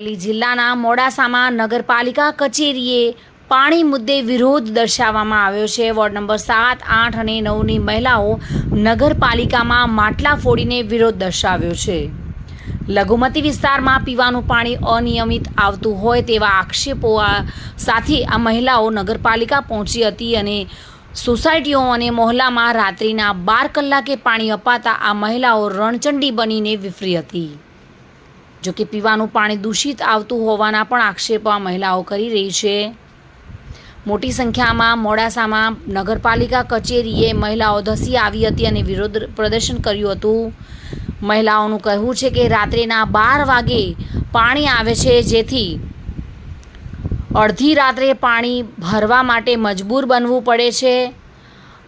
જિલ્લાના મોડાસામાં નગરપાલિકા કચેરીએ પાણી મુદ્દે વિરોધ દર્શાવવામાં આવ્યો છે. વોર્ડ નંબર સાત, આઠ અને નવની મહિલાઓ નગરપાલિકામાં માટલા ફોડીને વિરોધ દર્શાવ્યો છે. લઘુમતી વિસ્તારમાં પીવાનું પાણી અનિયમિત આવતું હોય તેવા આક્ષેપો સાથે આ મહિલાઓ નગરપાલિકા પહોંચી હતી અને સોસાયટીઓ અને મોહલ્લામાં રાત્રિના બાર કલાકે પાણી અપાતા આ મહિલાઓ રણચંડી બનીને વિફરી હતી. જો કે પીવાનું પાણી દૂષિત આવતું હોવાના પણ આક્ષેપો આ મહિલાઓ કરી રહી છે. મોટી સંખ્યામાં મોડાસામાં નગરપાલિકા કચેરીએ મહિલાઓ ધસી આવી હતી અને વિરોધ પ્રદર્શન કર્યું હતું. મહિલાઓનું કહેવું છે કે રાત્રેના બાર વાગે પાણી આવે છે, જેથી અડધી રાત્રે પાણી ભરવા માટે મજબૂર બનવું પડે છે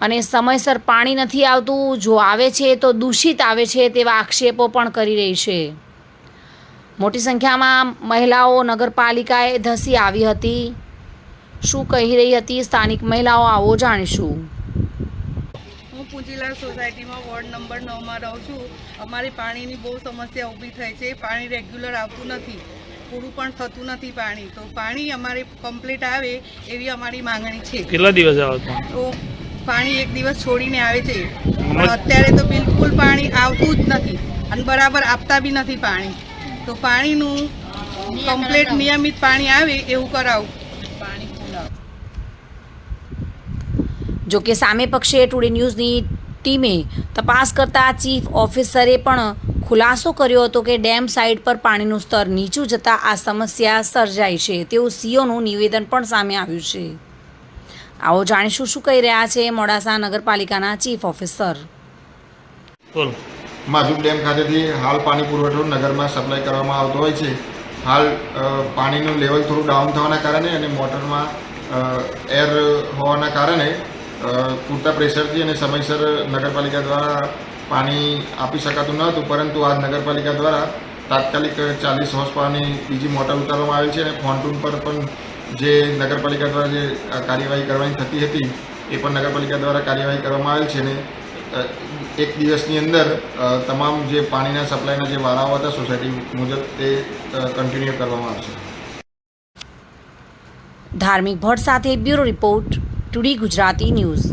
અને સમયસર પાણી નથી આવતું. જો આવે છે તો દૂષિત આવે છે તેવા આક્ષેપો પણ કરી રહી છે. મોટી સંખ્યામાં મહિલાઓ નગરપાલિકાએ ધસી આવી હતી. શું કહી રહી હતી સ્થાનિક મહિલાઓ આવો જાણીશું. હું પૂંચીલાલ સોસાયટીમાં વોર્ડ નંબર નવમાં રહું છું. અમારી પાણીની બહુ સમસ્યા ઊભી થઈ છે. પાણી રેગ્યુલર આવતું નથી. પૂરું પણ થતું નથી પાણી. તો પાણી અમારે કમ્પ્લીટ આવે એવી અમારી માંગણી છે. કેટલા દિવસ આવે તો પાણી એક દિવસ છોડીને આવે છે. પણ અત્યારે તો બિલકુલ પાણી આવતું જ નથી. અને બરાબર આપતા બી નથી પાણી. તો પાણીનું કમ્પ્લીટ નિયમિત પાણી આવે એવું કરાવું. પાણી જો કે સામે પક્ષે ટુડે ન્યૂઝની ટીમે તપાસ કરતા ચીફ ઓફિસરે પણ ખુલાસો કર્યો હતો કે ડેમ સાઇડ પર પાણીનું સ્તર નીચું જતાં આ સમસ્યા સર્જાઈ છે. તેવું સીઓનું નિવેદન પણ સામે આવ્યું છે. આવો જાણીશું શું કહી રહ્યા છે મોડાસા નગરપાલિકાના ચીફ ઓફિસર. બોલો. માધુક ડેમ ખાતેથી હાલ પાણી પુરવઠો નગરમાં સપ્લાય કરવામાં આવતો હોય છે. હાલ પાણીનું લેવલ થોડું ડાઉન થવાના કારણે અને મોટરમાં એર હોવાના કારણે પૂરતા પ્રેશરથી અને સમયસર નગરપાલિકા દ્વારા પાણી આપી શકાતું ન હતું, પરંતુ આજ નગરપાલિકા દ્વારા તાત્કાલિક ચાલીસ હોર્સ પાવરની બીજી મોટર ઉતારવામાં આવી છે અને ફોન્ટૂન પર પણ જે નગરપાલિકા દ્વારા જે કાર્યવાહી કરવાની થતી હતી, એ પણ નગરપાલિકા દ્વારા કાર્યવાહી કરવામાં આવેલ છે અને એક દિવસની અંદર તમામ જે પાણીના સપ્લાયના જે વારાઓ હતા સોસાયટી મુજબ તે કન્ટિન્યુ કરવામાં આવશે. ધાર્મિક ભટ્ટ સાથે bureau report, two D Gujarati news.